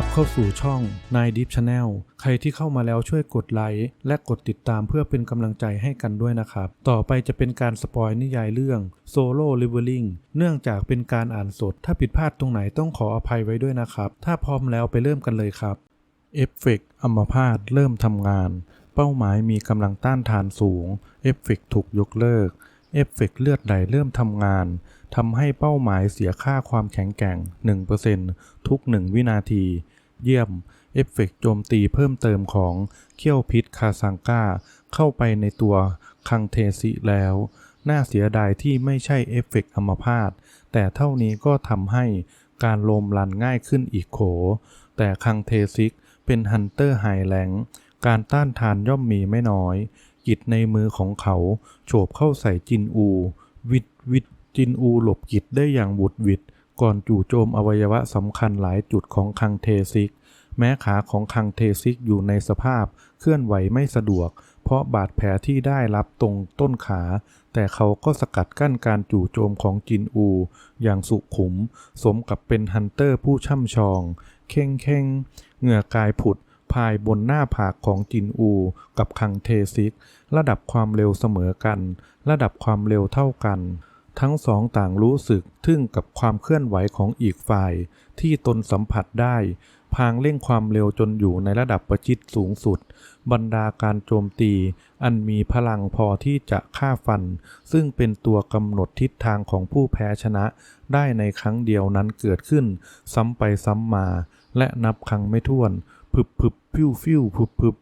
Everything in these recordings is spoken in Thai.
รับเข้าสู่ช่องนายดิฟชาแนลใครที่เข้ามาแล้วช่วยกดไลค์และกดติดตามเพื่อเป็นกำลังใจให้กันด้วยนะครับ ต่อไปจะเป็นการสปอยนิยายเรื่องโซโล่ลิเวอริงเนื่องจากเป็นการอ่านสด ถ้าผิดพลาดตรงไหนต้องขออภัยไว้ด้วยนะครับ ถ้าพร้อมแล้วไปเริ่มกันเลยครับเอฟเฟกต์อัมพาตเริ่มทำงาน เป้าหมายมีกำลังต้านทานสูงเอฟเฟกต์ถูกยกเลิกเอฟเฟกต์เลือดไหลเริ่มทำงานทำให้เป้าหมายเสียค่าความแข็งแกร่ง 1%ทุก 1 วินาที เยี่ยม เอฟเฟกต์โจมตีเพิ่มเติมของเขี้ยวพิษคาซังก้า เข้าไปในตัวคังเทซิแล้ว น่าเสียดายที่ไม่ใช่เอฟเฟกต์อมพาตแต่เท่านี้ก็ทำให้การลมลันง่ายขึ้นอีกโข แต่คังเทซิกเป็นฮันเตอร์ไฮแลงการต้านทานย่อมมีไม่น้อยกิจในมือของเขาโฉบเข้าใส่จินอู วิดวิดจินอูหลบกิจได้อย่างบุดวิด ก่อนจู่โจมอวัยวะสำคัญหลายจุดของคังเทซิก แม้ขาของคังเทซิกอยู่ในสภาพเคลื่อนไหวไม่สะดวก เพราะบาดแผลที่ได้รับตรงต้นขา แต่เขาก็สกัดกั้นการจู่โจมของจินอู อย่างสุขุม สมกับเป็นฮันเตอร์ผู้ช่ำชอง เข่งเข่งเหงื่อกายผุดภายบนหน้าผากของจินอู กับคังเทซิก ระดับความเร็วเสมอกัน ระดับความเร็วเท่ากัน ทั้งสองต่างรู้สึกทึ่งกับความเคลื่อนไหวของอีกฝ่าย ที่ตนสัมผัสได้ พางเร่งความเร็วจนอยู่ในระดับประชิดสูงสุด บรรดาการโจมตี อันมีพลังพอที่จะฆ่าฟัน ซึ่งเป็นตัวกำหนดทิศทางของผู้แพ้ชนะ ได้ในครั้งเดียวนั้นเกิดขึ้น ซ้ำไปซ้ำมา และนับครั้งไม่ถ้วนผึบผึบฟิวฟิวผึบผึบ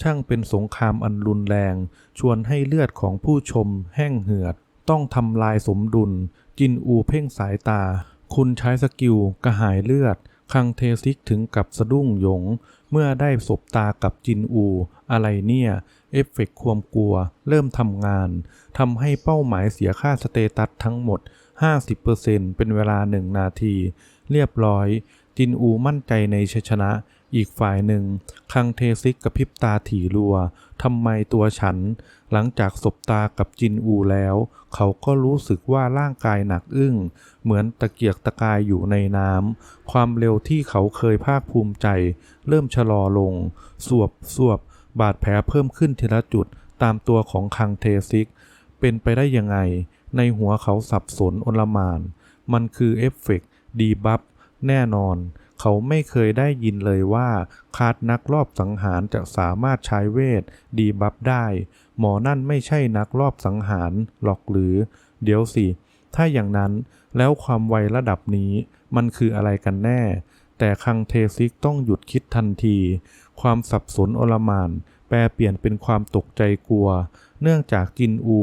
ช่างเป็นสงครามอันรุนแรง ชวนให้เลือดของผู้ชมแห้งเหือด ต้องทำลายสมดุล จินอูเพ่งสายตา คุณใช้สกิลกระหายเลือด คังเทซิกถึงกับสะดุ้งหยง เมื่อได้สบตากับจินอู อะไรเนี่ย เอฟเฟกต์ความกลัว เริ่มทำงานทำให้เป้าหมายเสียค่าสเตตัสทั้งหมด 50%เป็นเวลาหนึ่งนาที เรียบร้อย จินอูมั่นใจในชัยชนะ อีกฝ่ายหนึ่ง คังเทซิกกระพริบตาถี่รัวทำไมตัวฉัน หลังจากสบตากับจินอูแล้ว เขาก็รู้สึกว่าร่างกายหนักอึ้ง เหมือนตะเกียกตะกายอยู่ในน้ำ ความเร็วที่เขาเคยภาคภูมิใจ เริ่มชะลอลง สวบสวบบาดแผลเพิ่มขึ้นทีละจุดตามตัวของคังเทซิก เป็นไปได้ยังไง ในหัวเขาสับสนอนลหมาน มันคือเอฟเฟกต์ดีบัฟแน่นอน เขาไม่เคยได้ยินเลยว่าคาดนักรอบสังหารจะสามารถใช้เวทดีบัฟได้ หมอนั่นไม่ใช่นักรอบสังหารหรอกหรือ เดี๋ยวสิ ถ้าอย่างนั้นแล้วความไวระดับนี้มันคืออะไรกันแน่ แต่คังเทซิกต้องหยุดคิดทันที ความสับสนโอลมานแปลเปลี่ยนเป็นความตกใจกลัว เนื่องจากจินอู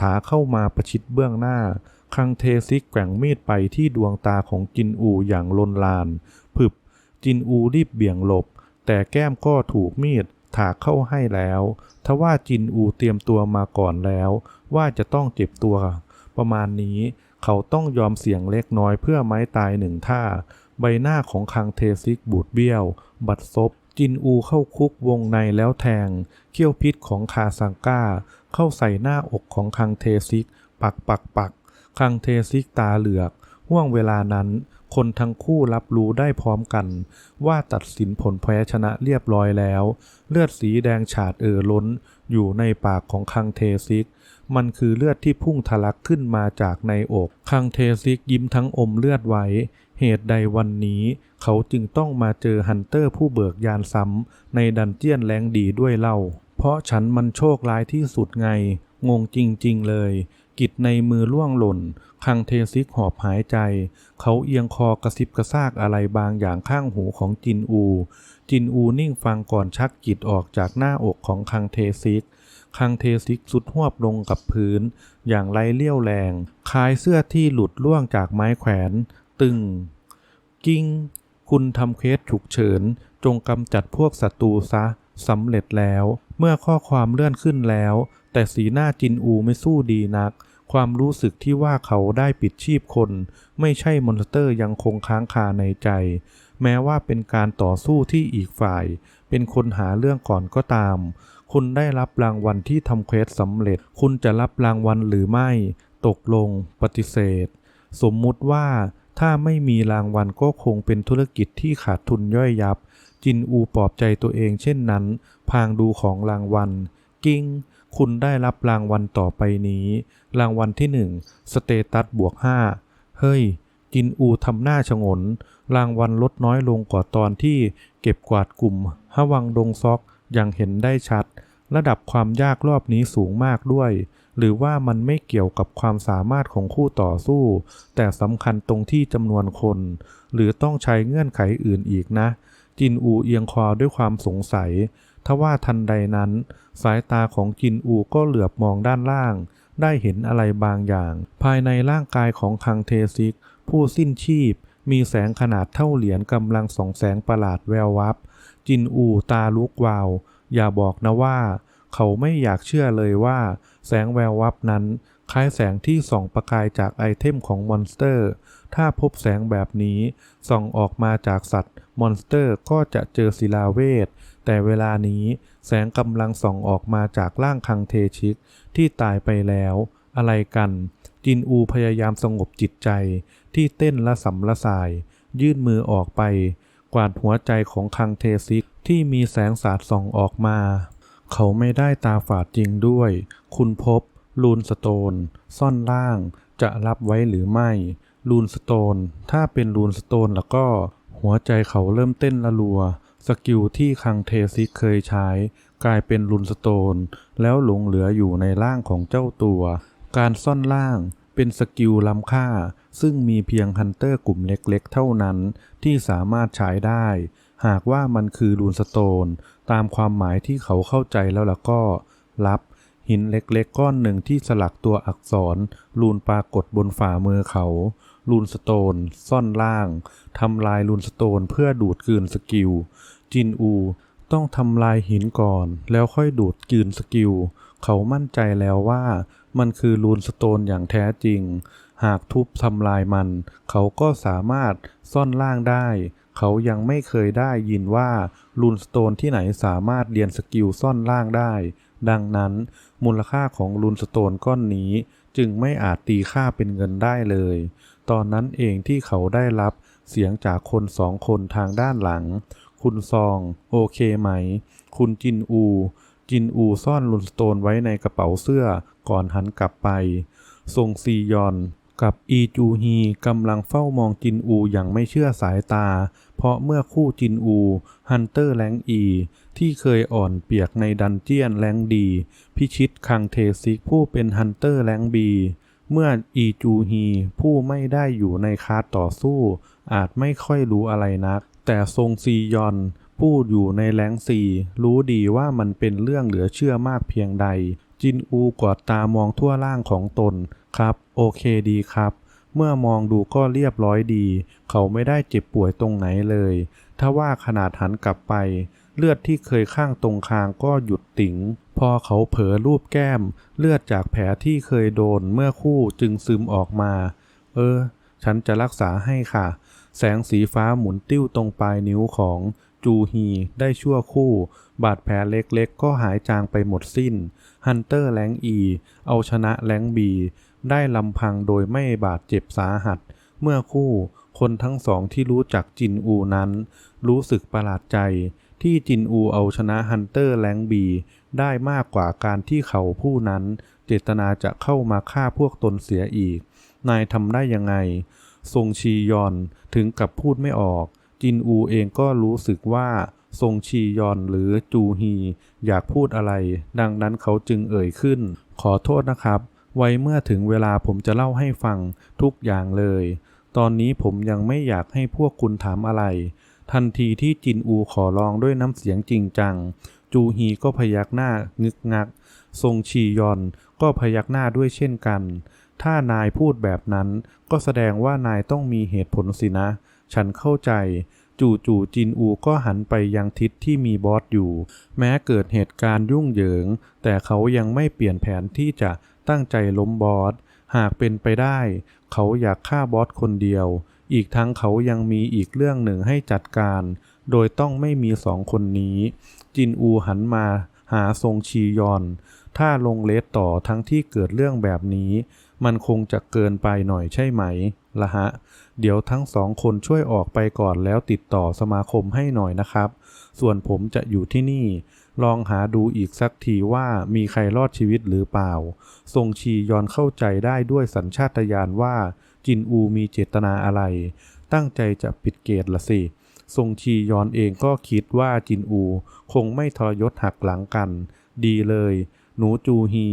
ถาเข้ามาประชิดเบื้องหน้า คังเทซิกแกว่งมีดไปที่ดวงตาของจินอูอย่างลนลาน ผึบ จินอูรีบเบี่ยงหลบ แต่แก้มก็ถูกมีดถากเข้าให้แล้วทว่าจินอูเตรียมตัวมาก่อนแล้ว ว่าจะต้องเจ็บตัว ประมาณนี้เขาต้องยอมเสี่ยงเล็กน้อยเพื่อไม้ตายหนึ่งท่า ใบหน้าของคังเทซิกบูดเบี้ยว บัดซบ จินอูเข้าคุกวงในแล้วแทง เขี้ยวพิษของคาซังก้า เข้าใส่หน้าอกของคังเทซิก ปักปักปัก คังเทซิกตาเหลือก ห่วงเวลานั้น คนทั้งคู่รับรู้ได้พร้อมกัน ว่าตัดสินผลแพ้ชนะเรียบร้อยแล้ว เลือดสีแดงฉาดเอ่อล้น อยู่ในปากของคังเทซิก มันคือเลือดที่พุ่งทะลักขึ้นมาจากในอกคังเทซิกยิ้มทั้งอมเลือดไว้ เหตุใดวันนี้ เขาจึงต้องมาเจอฮันเตอร์ผู้เบิกยานซ้ำในดันเจียนแรงดีด้วยเล่า เพราะฉันมันโชคร้ายที่สุดไง งงจริงๆเลย กิจในมือล่วงหล่น คังเทซิกหอบหายใจ เขาเอียงคอกระซิบกระซากอะไรบางอย่างข้างหูของจินอู จินอูนิ่งฟังก่อนชักกิจออกจากหน้าอกของคังเทซิก คังเทซิกสุดหวบลงกับพื้น อย่างไรเลี้ยวแรง คล้ายเสื้อที่หลุดล่วงจากไม้แขวน ตึง กิ้ง คุณทำเคสฉุกเฉิน จงกำจัดพวกศัตรูซะสำเร็จแล้ว เมื่อข้อความเลื่อนขึ้นแล้ว แต่สีหน้าจินอูไม่สู้ดีนัก ความรู้สึกที่ว่าเขาได้ปิดชีพคน ไม่ใช่มอนสเตอร์ยังคงค้างคาในใจ แม้ว่าเป็นการต่อสู้ที่อีกฝ่าย เป็นคนหาเรื่องก่อนก็ตาม คุณได้รับรางวัลที่ทำเควสสำเร็จ คุณจะรับรางวัลหรือไม่ ตกลง ปฏิเสธ สมมุติว่าถ้าไม่มีรางวัลก็คงเป็นธุรกิจที่ขาดทุนย่อยยับ จินอูปลอบใจตัวเองเช่นนั้น พางดูของรางวัล กิ้ง คุณได้รับรางวัลต่อไปนี้ รางวัลที่หนึ่งสเตตัสบวกห้าเฮ้ย จินอูทำหน้าชงน รางวัลลดน้อยลงกว่าตอนที่เก็บกวาดกลุ่มฮวังดงซอกอย่างเห็นได้ชัด ระดับความยากรอบนี้สูงมากด้วย หรือว่ามันไม่เกี่ยวกับความสามารถของคู่ต่อสู้ แต่สำคัญตรงที่จำนวนคน หรือต้องใช้เงื่อนไขอื่นอีกนะ จินอูเอียงคอด้วยความสงสัยทว่าทันใดนั้น สายตาของจินอูก็เหลือบมองด้านล่าง ได้เห็นอะไรบางอย่าง ภายในร่างกายของคังเทซิก ผู้สิ้นชีพ มีแสงขนาดเท่าเหรียญกำลังส่องแสงประหลาดแวววับ จินอูตาลุกวาว อย่าบอกนะว่า เขาไม่อยากเชื่อเลยว่า แสงแวววับนั้น คล้ายแสงที่ส่องประกายจากไอเทมของมอนสเตอร์ ถ้าพบแสงแบบนี้ ส่องออกมาจากสัตว์ มอนสเตอร์ก็จะเจอศิลาเวทแต่เวลานี้ แสงกำลังส่องออกมาจากร่างคังเทชิกที่ตายไปแล้ว อะไรกัน จินอูพยายามสงบจิตใจ ที่เต้นละสำละสาย ยื่นมือออกไป กวาดหัวใจของคังเทซิกที่มีแสงสาดส่องออกมา เขาไม่ได้ตาฝาดจริงด้วย คุณพบ ลูนสโตน ซ่อนล่าง จะรับไว้หรือไม่ ลูนสโตน ถ้าเป็นลูนสโตนแล้วก็ หัวใจเขาเริ่มเต้นละลัว สกิลที่คังเทซิกเคยใช้ กลายเป็นลูนสโตน แล้วหลงเหลืออยู่ในร่างของเจ้าตัว การซ่อนล่างเป็นสกิลล้ำค่า ซึ่งมีเพียงฮันเตอร์กลุ่มเล็กๆ เท่านั้นที่สามารถใช้ได้ หากว่ามันคือลูนสโตน ตามความหมายที่เขาเข้าใจแล้วล่ะก็ รับหินเล็กๆ ก้อนหนึ่งที่สลักตัวอักษร ลูนปรากฏบนฝ่ามือเขา ลูนสโตน ซ่อนล่าง ทำลายลูนสโตนเพื่อดูดกลืนสกิล จินอู ต้องทำลายหินก่อน แล้วค่อยดูดกลืนสกิล เขามั่นใจแล้วว่ามันคือลูนสโตนอย่างแท้จริง หากทุบทำลายมัน เขาก็สามารถซ่อนล่างได้ เขายังไม่เคยได้ยินว่าลูนสโตนที่ไหนสามารถเรียนสกิลซ่อนล่างได้ ดังนั้น มูลค่าของลูนสโตนก้อนนี้จึงไม่อาจตีค่าเป็นเงินได้เลย ตอนนั้นเองที่เขาได้รับเสียงจากคนสองคนทางด้านหลัง คุณซอง โอเคไหม คุณจินอู จินอูซ่อนลุนสโตนไว้ในกระเป๋าเสื้อก่อนหันกลับไป ทรงซียอนกับอีจูฮีกำลังเฝ้ามองจินอูอย่างไม่เชื่อสายตา เพราะเมื่อคู่จินอูฮันเตอร์แรงอี ที่เคยอ่อนเปียกในดันเจียนแรงดี พิชิตคังเทซิกผู้เป็นฮันเตอร์แรงบี เมื่ออีจูฮีผู้ไม่ได้อยู่ในคาร์ต่อสู้ อาจไม่ค่อยรู้อะไรนัก แต่ทรงซียอน ผู้อยู่ในแรงซีรู้ดีว่ามันเป็นเรื่องเหลือเชื่อมากเพียงใด จินอูกอดตามองทั่วร่างของตนครับ โอเคดีครับ เมื่อมองดูก็เรียบร้อยดี เขาไม่ได้เจ็บป่วยตรงไหนเลย ถ้าว่าขนาดหันกลับไป เลือดที่เคยข้างตรงคางก็หยุดติ๋ง พอเขาเผลอรูปแก้ม เลือดจากแผลที่เคยโดนเมื่อคู่จึงซึมออกมา เออ ฉันจะรักษาให้ค่ะ แสงสีฟ้าหมุนติ้วตรงปลายนิ้วของจูฮีได้ชั่วคู่ บาดแผลเล็กๆ ก็หายจางไปหมดสิ้น ฮันเตอร์แรงอี เอาชนะแรงบี ได้ลำพังโดยไม่บาดเจ็บสาหัส เมื่อคู่คนทั้งสองที่รู้จักจินอูนั้น รู้สึกประหลาดใจที่จินอูเอาชนะฮันเตอร์แรงบี ได้มากกว่าการที่เขาผู้นั้น เจตนาจะเข้ามาฆ่าพวกตนเสียอีก นายทำได้ยังไง ทรงชียอนถึงกับพูดไม่ออก จินอูเองก็รู้สึกว่า ทรงชียอนหรือจูฮี อยากพูดอะไร ดังนั้นเขาจึงเอ่ยขึ้น ขอโทษนะครับ ไว้เมื่อถึงเวลาผมจะเล่าให้ฟังทุกอย่างเลย ตอนนี้ผมยังไม่อยากให้พวกคุณถามอะไรทันทีที่จินอูขอร้องด้วยน้ำเสียงจริงจัง จูฮีก็พยักหน้างึกงัก ทรงชียอนก็พยักหน้าด้วยเช่นกัน ถ้านายพูดแบบนั้น ก็แสดงว่านายต้องมีเหตุผลสินะ ฉันเข้าใจ จู่ๆจินอูก็หันไปยังทิศที่มีบอสอยู่ แม้เกิดเหตุการณ์ยุ่งเหยิง แต่เขายังไม่เปลี่ยนแผนที่จะตั้งใจล้มบอส หากเป็นไปได้ เขาอยากฆ่าบอสคนเดียว อีกทั้งเขายังมีอีกเรื่องหนึ่งให้จัดการ โดยต้องไม่มีสองคนนี้ จินอูหันมาหาทรงชียอน ถ้าลงเลสต่อทั้งที่เกิดเรื่องแบบนี้ มันคงจะเกินไปหน่อยใช่ไหมละฮะ เดี๋ยวทั้งสองคนช่วยออกไปก่อนแล้วติดต่อสมาคมให้หน่อยนะครับ ส่วนผมจะอยู่ที่นี่ ลองหาดูอีกสักทีว่ามีใครรอดชีวิตหรือเปล่า ทรงชียอนเข้าใจได้ด้วยสัญชาตญาณว่าจินอูมีเจตนาอะไร ตั้งใจจะปิดเกตละสิ ทรงชียอนเองก็คิดว่าจินอู คงไม่ทรยศหักหลังกัน ดีเลย หนูจูฮี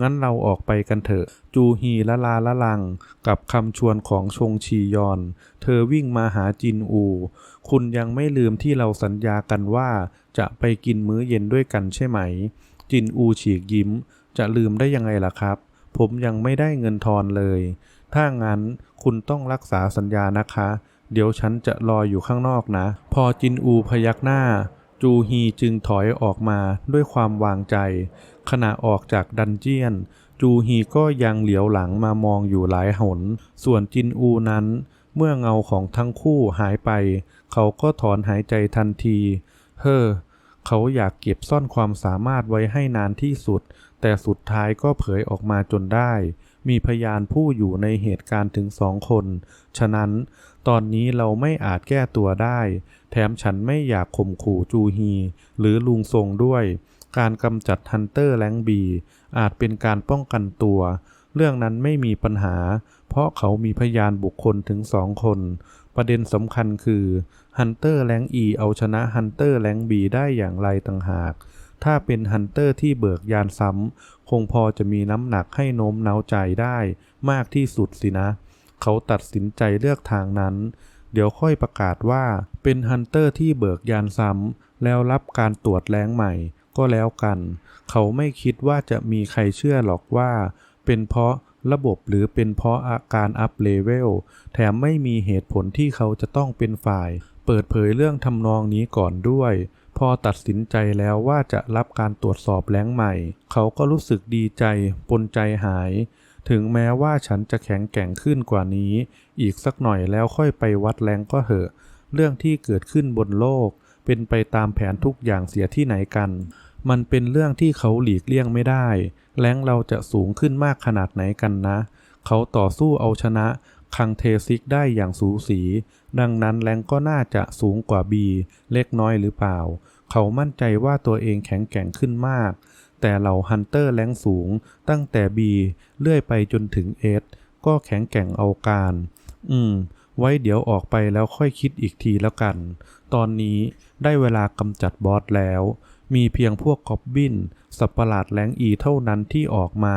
งั้นเราออกไปกันเถอะ จูฮีละลาละลัง กับคำชวนของชงชียอน เธอวิ่งมาหาจินอู คุณยังไม่ลืมที่เราสัญญากันว่า จะไปกินมื้อเย็นด้วยกันใช่ไหม จินอูฉีกยิ้ม จะลืมได้ยังไงล่ะครับ ผมยังไม่ได้เงินทอนเลย ถ้างั้นคุณต้องรักษาสัญญานะคะ เดี๋ยวฉันจะรออยู่ข้างนอกนะ พอจินอูพยักหน้า จูฮีจึงถอยออกมาด้วยความวางใจ ขณะออกจากดันเจียน จูฮีก็ยังเหลียวหลังมามองอยู่หลายหน ส่วนจินอูนั้น เมื่อเงาของทั้งคู่หายไป เขาก็ถอนหายใจทันที เฮ้อเขาอยากเก็บซ่อนความสามารถไว้ให้นานที่สุด แต่สุดท้ายก็เผยออกมาจนได้มีพยานผู้อยู่ในเหตุการณ์ถึงสองคน ฉะนั้น ตอนนี้เราไม่อาจแก้ตัวได้ แถมฉันไม่อยากข่มขู่จูฮี หรือลุงทรงด้วย การกำจัดฮันเตอร์แลงบี อาจเป็นการป้องกันตัว เรื่องนั้นไม่มีปัญหา เพราะเขามีพยานบุคคลถึงสองคน ประเด็นสำคัญคือฮันเตอร์แลงอีเอาชนะฮันเตอร์แลงบีได้อย่างไรต่างหาก ถ้าเป็นฮันเตอร์ที่เบิกยานซ้ำคงพอจะมีน้ำหนักให้โน้มน้าวใจได้มากที่สุดสินะ เขาตัดสินใจเลือกทางนั้น เดี๋ยวค่อยประกาศว่าเป็นฮันเตอร์ที่เบิกยานซ้ำแล้วรับการตรวจแรงใหม่ก็แล้วกัน เขาไม่คิดว่าจะมีใครเชื่อหรอกว่า เป็นเพราะระบบหรือเป็นเพราะอาการอัพเลเวล แถมไม่มีเหตุผลที่เขาจะต้องเป็นฝ่าย เปิดเผยเรื่องทำนองนี้ก่อนด้วย พอตัดสินใจแล้วว่าจะรับการตรวจสอบแรงใหม่ เขาก็รู้สึกดีใจ ปนใจหาย ถึงแม้ว่าฉันจะแข็งแกร่งขึ้นกว่านี้ อีกสักหน่อยแล้วค่อยไปวัดแรงก็เหอะ เรื่องที่เกิดขึ้นบนโลก เป็นไปตามแผนทุกอย่างเสียที่ไหนกัน มันเป็นเรื่องที่เขาหลีกเลี่ยงไม่ได้ แรงเราจะสูงขึ้นมากขนาดไหนกันนะ เขาต่อสู้เอาชนะคังเทซิกได้อย่างสูสี ดังนั้นแรงก็น่าจะสูงกว่าบีเล็กน้อยหรือเปล่า เขามั่นใจว่าตัวเองแข็งแกร่งขึ้นมาก แต่เหล่าฮันเตอร์แรงสูงตั้งแต่บีเลื่อยไปจนถึงเอสก็แข็งแกร่งเอาการ อืม ไว้เดี๋ยวออกไปแล้วค่อยคิดอีกทีแล้วกัน ตอนนี้ได้เวลากำจัดบอสแล้ว มีเพียงพวกกอบบิน สัตว์ประหลาดแรงอีเท่านั้นที่ออกมา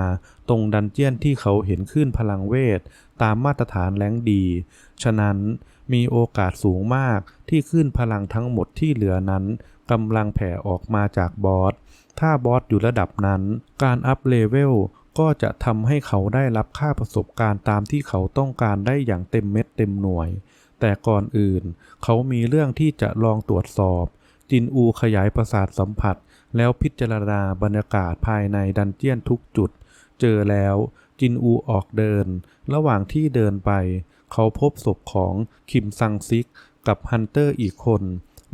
ตรงดันเจียนที่เขาเห็นขึ้นพลังเวท ตามมาตรฐานแรงดี ฉะนั้นมีโอกาสสูงมากที่ขึ้นพลังทั้งหมดที่เหลือนั้นกำลังแผ่ออกมาจากบอส ถ้าบอสอยู่ระดับนั้น การอัพเลเวลก็จะทำให้เขาได้รับค่าประสบการณ์ตามที่เขาต้องการได้อย่างเต็มเม็ดเต็มหน่วย แต่ก่อนอื่น เขามีเรื่องที่จะลองตรวจสอบ จินอูขยายประสาทสัมผัส แล้วพิจารณาบรรยากาศภายในดันเจียนทุกจุด เจอแล้วจินอูออกเดิน ระหว่างที่เดินไป เขาพบศพของคิมซังซิก กับฮันเตอร์อีกคน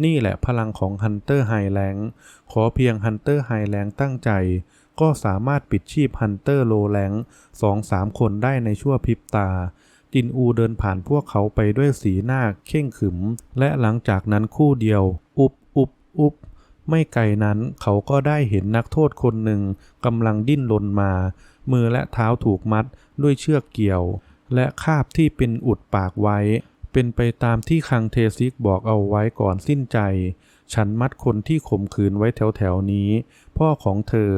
นี่แหละพลังของฮันเตอร์ไฮแลงขอเพียงฮันเตอร์ไฮแลงตั้งใจ ก็สามารถปิดชีพฮันเตอร์โลแลงสองสามคนได้ในชั่วพริบตา จินอูเดินผ่านพวกเขาไปด้วยสีหน้าเข่งขึม และหลังจากนั้นคู่เดียว อุบอุบอุบไม่ไกลนั้นเขาก็ได้เห็นนักโทษคนหนึ่งกำลังดิ้นรนมา มือและเท้าถูกมัดด้วยเชือกเกี่ยว และคาบที่เป็นอุดปากไว้ เป็นไปตามที่คังเทซิกบอกเอาไว้ก่อนสิ้นใจ ฉันมัดคนที่ข่มขืนไว้แถวๆนี้ พ่อของเธอ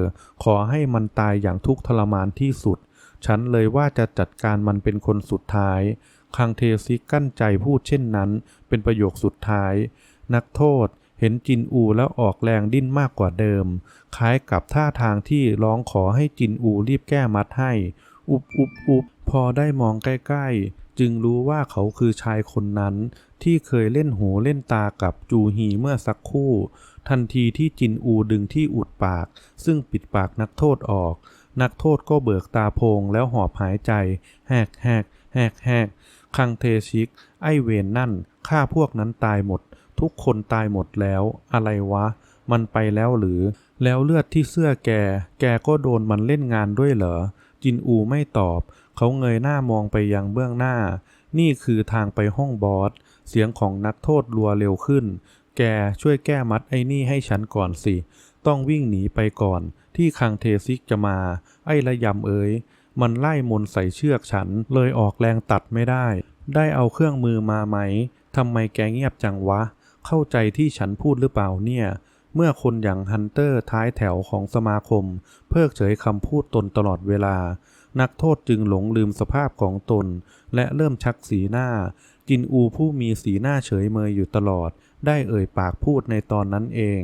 ขอให้มันตายอย่างทุกข์ทรมานที่สุด ฉันเลยว่าจะจัดการมันเป็นคนสุดท้าย คังเทซิกกั้นใจพูดเช่นนั้น เป็นประโยคสุดท้าย นักโทษเห็นจินอูแล้วออกแรงดิ้นมากกว่าเดิม คล้ายกับท่าทางที่ร้องขอให้จินอูรีบแก้มัดให้ อุบอุบอุบพอได้มองใกล้ๆ จึงรู้ว่าเขาคือชายคนนั้น ที่เคยเล่นหูเล่นตากับจูฮีเมื่อสักครู่ ทันทีที่จินอูดึงที่อุดปาก ซึ่งปิดปากนักโทษออก นักโทษก็เบิกตาโพงแล้วหอบหายใจ แหกแหกแหกแหกคังเทชิก ไอเวนนั่นฆ่าพวกนั้นตายหมด ทุกคนตายหมดแล้ว อะไรวะ มันไปแล้วหรือ แล้วเลือดที่เสื้อแก แกก็โดนมันเล่นงานด้วยเหรอจินอูไม่ตอบ เขาเงยหน้ามองไปยังเบื้องหน้า นี่คือทางไปห้องบอส เสียงของนักโทษรัวเร็วขึ้น แกช่วยแก้มัดไอ้นี่ให้ฉันก่อนสิ ต้องวิ่งหนีไปก่อน ที่คังเทซิกจะมา ไอ้ระยำเอ๋ย มันไล่มนใส่เชือกฉัน เลยออกแรงตัดไม่ได้ ได้เอาเครื่องมือมาไหม ทำไมแกเงียบจังวะ เข้าใจที่ฉันพูดหรือเปล่าเนี่ย เมื่อคนอย่างฮันเตอร์ท้ายแถวของสมาคม เพิกเฉยคำพูดตนตลอดเวลา นักโทษจึงหลงลืมสภาพของตน และเริ่มชักสีหน้าจินอูผู้มีสีหน้าเฉยเมยอยู่ตลอด ได้เอ่ยปากพูดในตอนนั้นเอง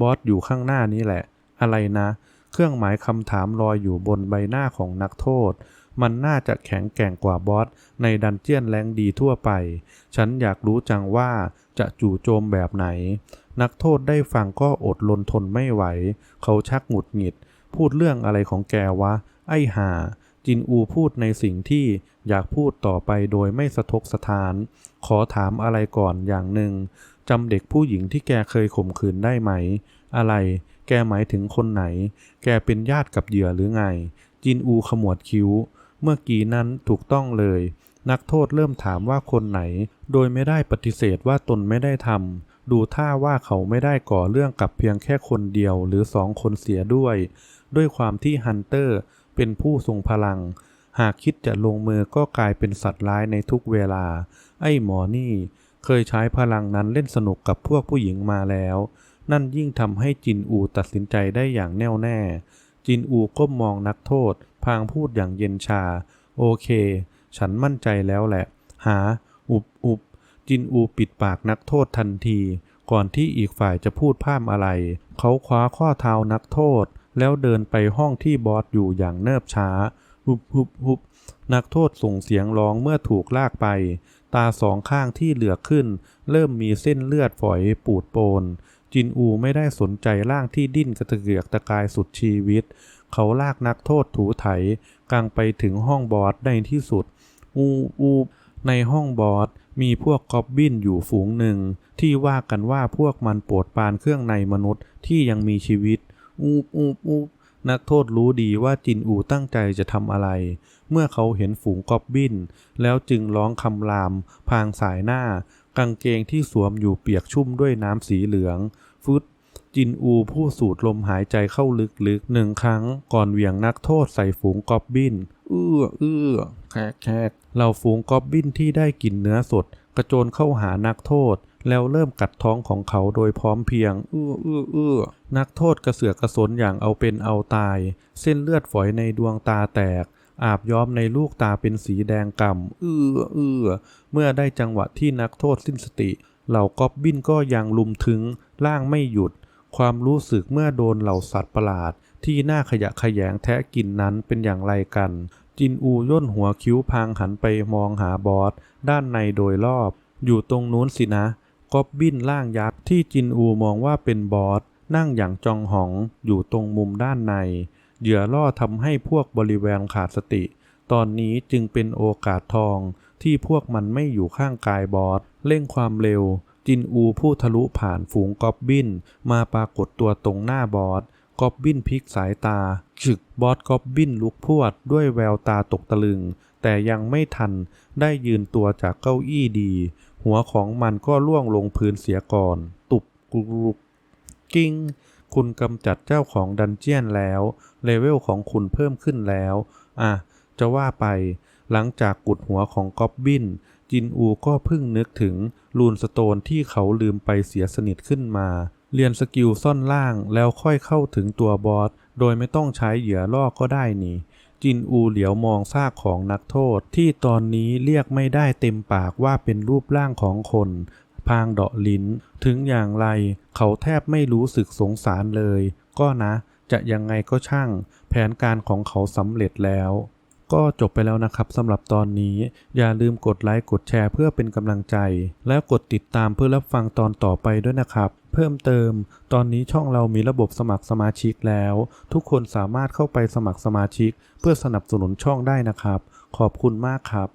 บอสอยู่ข้างหน้านี้แหละ อะไรนะ เครื่องหมายคำถามลอยอยู่บนใบหน้าของนักโทษ มันน่าจะแข็งแกร่งกว่าบอสในดันเจียนแรงดีทั่วไป ฉันอยากรู้จังว่าจะจู่โจมแบบไหน นักโทษได้ฟังก็อดลนทนไม่ไหว เขาชักหงุดหงิด พูดเรื่องอะไรของแกวะ ไอ้ห่า จินอูพูดในสิ่งที่อยากพูดต่อไปโดยไม่สะทกสะทาน ขอถามอะไรก่อนอย่างหนึ่งจำเด็กผู้หญิงที่แกเคยข่มขืนได้ไหม อะไร แกหมายถึงคนไหน แกเป็นญาติกับเหยื่อหรือไง จินอูขมวดคิ้ว เมื่อกี้นั้นถูกต้องเลย นักโทษเริ่มถามว่าคนไหน โดยไม่ได้ปฏิเสธว่าตนไม่ได้ทำ ดูท่าว่าเขาไม่ได้ก่อเรื่องกับเพียงแค่คนเดียวหรือสองคนเสียด้วย ด้วยความที่ฮันเตอร์เป็นผู้ทรงพลัง หากคิดจะลงมือก็กลายเป็นสัตว์ร้ายในทุกเวลา ไอ้หมอนี่เคยใช้พลังนั้นเล่นสนุกกับพวกผู้หญิงมาแล้ว นั่นยิ่งทำให้จินอูตัดสินใจได้อย่างแน่วแน่ จินอูก้มมองนักโทษ พางพูดอย่างเย็นชา โอเค ฉันมั่นใจแล้วแหละ หา อุบอุบ จินอูปิดปากนักโทษทันที ก่อนที่อีกฝ่ายจะพูดพร่ำอะไร เขาคว้าข้อเท้านักโทษ แล้วเดินไปห้องที่บอสอยู่อย่างเนิบช้า หุบหุบหุบนักโทษส่งเสียงร้องเมื่อถูกลากไป ตาสองข้างที่เหลือกขึ้น เริ่มมีเส้นเลือดฝอยปูดโปน จินอูไม่ได้สนใจร่างที่ดิ้นกระเตือกตะกายสุดชีวิต เขาลากนักโทษถูไถกลางไปถึงห้องบอสในที่สุด อูอูในห้องบอส มีพวกกอบบินอยู่ฝูงหนึ่ง ที่ว่ากันว่าพวกมันโปรดปานเครื่องในมนุษย์ที่ยังมีชีวิต อูอูอูนักโทษรู้ดีว่าจินอูตั้งใจจะทำอะไร เมื่อเขาเห็นฝูงกอบบิน แล้วจึงร้องคำราม พางสายหน้า กางเกงที่สวมอยู่เปียกชุ่มด้วยน้ำสีเหลืองฟึด จินอูผู้สูดลมหายใจเข้าลึกๆหนึ่งครั้งก่อนเหวี่ยงนักโทษใส่ฝูงกอบบินเอื้อเอื้อแคกแคกเหล่าฝูงกอบบินที่ได้กลิ่นเนื้อสด กระโจนเข้าหานักโทษ แล้วเริ่มกัดท้องของเขาโดยพร้อมเพียงเอื้อเอื้อเอื้อนักโทษกระเสือกกระสนอย่างเอาเป็นเอาตาย เส้นเลือดฝอยในดวงตาแตก อาบย้อมในลูกตาเป็นสีแดงก่ำเอื้อเอื้อเมื่อได้จังหวะที่นักโทษสิ้นสติ เหล่ากอบบินก็ยังลุมถึงล่างไม่หยุด ความรู้สึกเมื่อโดนเหล่าสัตว์ประหลาด ที่น่าขยะแขยงแทะกินนั้นเป็นอย่างไรกัน จินอูย่นหัวคิ้วพางหันไปมองหาบอส ด้านในโดยรอบ อยู่ตรงนู้นสินะกอบบินล่างยักษ์ที่จินอูมองว่าเป็นบอส นั่งอย่างจองหองอยู่ตรงมุมด้านใน เหยื่อล่อทำให้พวกบริเวณขาดสติ ตอนนี้จึงเป็นโอกาสทองที่พวกมันไม่อยู่ข้างกายบอสเร่งความเร็ว จินอูผู้ทะลุผ่านฝูงกอบบิน มาปรากฏตัวตรงหน้าบอสกอบบินพลิกสายตาฉึกบอสกอบบินลุกพรวดด้วยแววตาตกตะลึง แต่ยังไม่ทันได้ยืนตัวจากเก้าอี้ดี หัวของมันก็ล่วงลงพื้นเสียก่อน ตุบกรุกกิ้งคุณกำจัดเจ้าของดันเจียนแล้ว เลเวลของคุณเพิ่มขึ้นแล้ว อะ จะว่าไป หลังจากกุดหัวของกอบบิน จินอูก็เพิ่งนึกถึงลูนสโตนที่เขาลืมไปเสียสนิทขึ้นมา เรียนสกิลซ่อนล่างแล้วค่อยเข้าถึงตัวบอส โดยไม่ต้องใช้เหยื่อล่อก็ได้นี่ จินอูเหลียวมองซากของนักโทษ ที่ตอนนี้เรียกไม่ได้เต็มปากว่าเป็นรูปร่างของคน พางเดาะลิ้น ถึงอย่างไร เขาแทบไม่รู้สึกสงสารเลย ก็นะ จะยังไงก็ช่าง แผนการของเขาสำเร็จแล้ว ก็จบไปแล้วนะครับสำหรับตอนนี้ อย่าลืมกดไลค์กดแชร์เพื่อเป็นกำลังใจ และกดติดตามเพื่อรับฟังตอนต่อไปด้วยนะครับ เพิ่มเติม ตอนนี้ช่องเรามีระบบสมัครสมาชิกแล้ว ทุกคนสามารถเข้าไปสมัครสมาชิก เพื่อสนับสนุนช่องได้นะครับ ขอบคุณมากครับ